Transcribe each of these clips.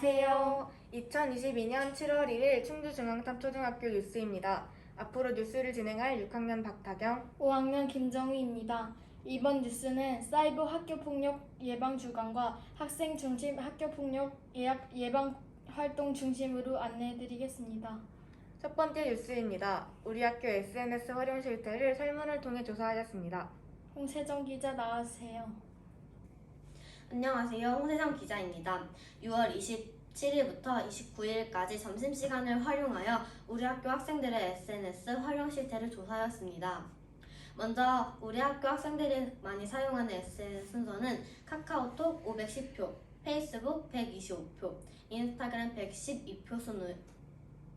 2022년 7월 1일 충주중앙탑초등학교 뉴스입니다. 앞으로 뉴스를 진행할 6학년 박다경, 5학년 김정희입니다. 이번 뉴스는 사이버 학교폭력 예방 주간과 학생 중심 학교폭력 예약 예방 활동 중심으로 안내해드리겠습니다. 첫 번째 뉴스입니다. 우리 학교 SNS 활용 실태를 설문을 통해 조사하였습니다. 홍세정 기자 나와주세요. 안녕하세요. 홍세정 기자입니다. 6월 27일부터 29일까지 점심시간을 활용하여 우리 학교 학생들의 SNS 활용 실태를 조사하였습니다. 먼저 우리 학교 학생들이 많이 사용하는 SNS 순서는 카카오톡 510표, 페이스북 125표, 인스타그램 112표 순으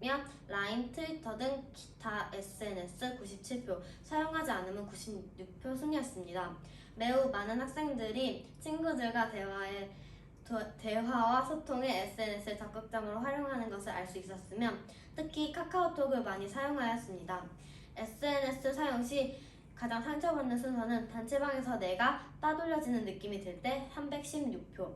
며 라인, 트위터 등 기타 SNS 97표, 사용하지 않으면 96표 순이었습니다. 매우 많은 학생들이 친구들과 대화에 도- 대화와 소통에 SNS를 적극적으로 활용하는 것을 알 수 있었으며 특히 카카오톡을 많이 사용하였습니다. SNS 사용 시 가장 상처받는 순서는 단체방에서 내가 따돌려지는 느낌이 들 때 316표,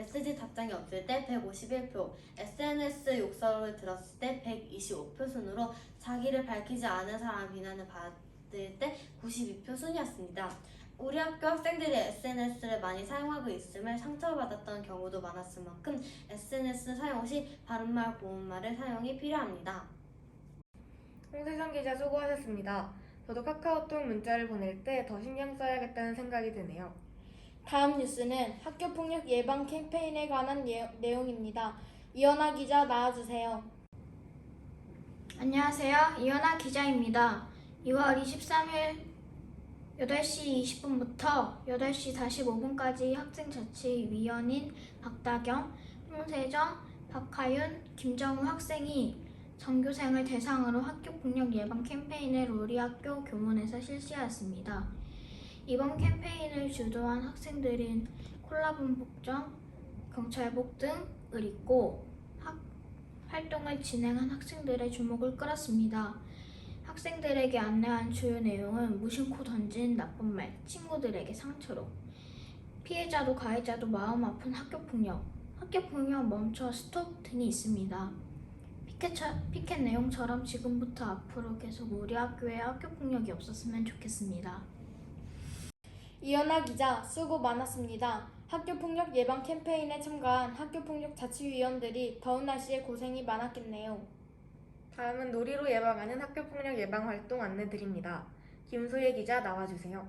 메시지 답장이 없을 때 151표, SNS 욕설을 들었을 때 125표 순으로 자기를 밝히지 않은 사람 비난을 받을 때 92표 순이었습니다. 우리 학교 학생들이 SNS를 많이 사용하고 있음을 상처받았던 경우도 많았을 만큼 SNS 사용 시 바른말 고운말의 사용이 필요합니다. 홍세정 기자 수고하셨습니다. 저도 카카오톡 문자를 보낼 때 더 신경 써야겠다는 생각이 드네요. 다음 뉴스는 학교폭력 예방 캠페인에 관한 예- 내용입니다. 이현아 기자 나와주세요. 안녕하세요. 이현아 기자입니다. 2월 23일 8시 20분부터 8시 45분까지 학생자치위원인 박다경, 홍세정, 박하윤, 김정우 학생이 전교생을 대상으로 학교 폭력 예방 캠페인을 우리 학교 교문에서 실시하였습니다. 이번 캠페인을 주도한 학생들인 콜라본 복정, 경찰복 등을 입고 학, 활동을 진행한 학생들의 주목을 끌었습니다. 학생들에게 안내한 주요 내용은 무심코 던진 나쁜 말, 친구들에게 상처로 피해자도 가해자도 마음 아픈 학교폭력, 학교폭력 멈춰 스톱 등이 있습니다. 피켓, 차- 피켓 내용처럼 지금부터 앞으로 계속 우리 학교에 학교폭력이 없었으면 좋겠습니다. 이현아 기자 수고 많았습니다. 학교폭력 예방 캠페인에 참가한 학교폭력 자치위원들이 더운 날씨에 고생이 많았겠네요. 다음은 놀이로 예방하는 학교폭력 예방 활동 안내드립니다. 김소혜 기자 나와주세요.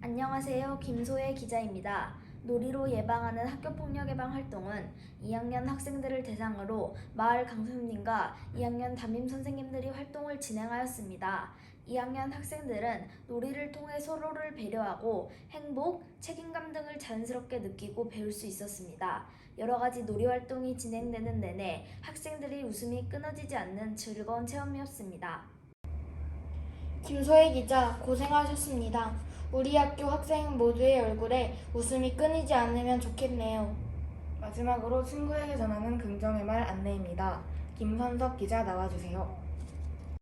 안녕하세요. 김소혜 기자입니다. 놀이로 예방하는 학교폭력 예방 활동은 2학년 학생들을 대상으로 마을 강사님과 2학년 담임 선생님들이 활동을 진행하였습니다. 2학년 학생들은 놀이를 통해 서로를 배려하고 행복, 책임감 등을 자연스럽게 느끼고 배울 수 있었습니다. 여러 가지 놀이 활동이 진행되는 내내 학생들이 웃음이 끊어지지 않는 즐거운 체험이었습니다. 김소혜 기자 고생하셨습니다. 우리 학교 학생 모두의 얼굴에 웃음이 끊이지 않으면 좋겠네요. 마지막으로 친구에게 전하는 긍정의 말 안내입니다. 김선석 기자 나와주세요.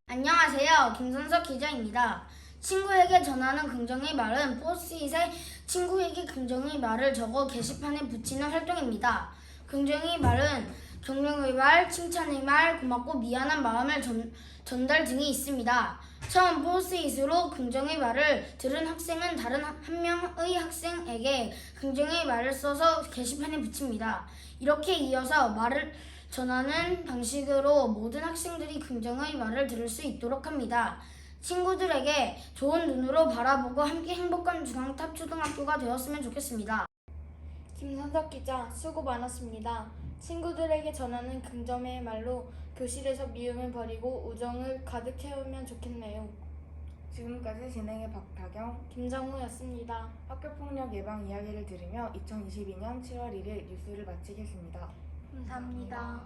안녕하세요. 김선석 기자입니다. 친구에게 전하는 긍정의 말은 포스트잇에 친구에게 긍정의 말을 적어 게시판에 붙이는 활동입니다. 긍정의 말은 격려의 말, 칭찬의 말, 고맙고 미안한 마음을 전, 전달 등이 있습니다. 처음 포스트잇으로 긍정의 말을 들은 학생은 다른 한- 한 명의 학생에게 긍정의 말을 써서 게시판에 붙입니다. 이렇게 이어서 말을 전하는 방식으로 모든 학생들이 긍정의 말을 들을 수 있도록 합니다. 친구들에게 좋은 눈으로 바라보고 함께 행복한 중앙탑 초등학교가 되었으면 좋겠습니다. 김선석 기자 수고 많았습니다. 친구들에게 전하는 긍정의 말로 교실에서 미움을 버리고 우정을 가득 채우면 좋겠네요. 지금까지 진행의 박다경, 김정우였습니다. 학교폭력 예방 이야기를 들으며 2022년 7월 1일 뉴스를 마치겠습니다. 감사합니다.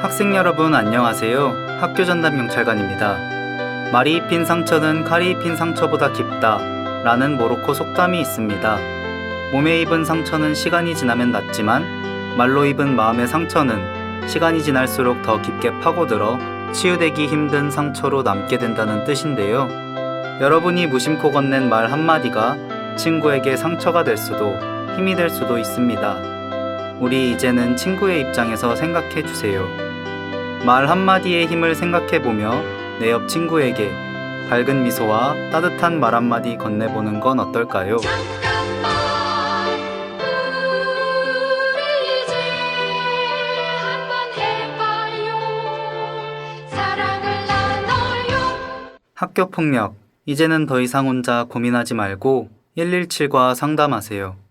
학생 여러분 안녕하세요. 학교 전담 경찰관입니다. 말이 입힌 상처는 칼이 입힌 상처보다 깊다. 라는 모로코 속담이 있습니다. 몸에 입은 상처는 시간이 지나면 낫지만 말로 입은 마음의 상처는 시간이 지날수록 더 깊게 파고들어 치유되기 힘든 상처로 남게 된다는 뜻인데요. 여러분이 무심코 건넨 말 한마디가 친구에게 상처가 될 수도 힘이 될 수도 있습니다. 우리 이제는 친구의 입장에서 생각해 주세요. 말 한마디의 힘을 생각해 보며 내 옆 친구에게 밝은 미소와 따뜻한 말 한마디 건네보는 건 어떨까요? 학교 폭력. 이제는 더 이상 혼자 고민하지 말고 117과 상담하세요.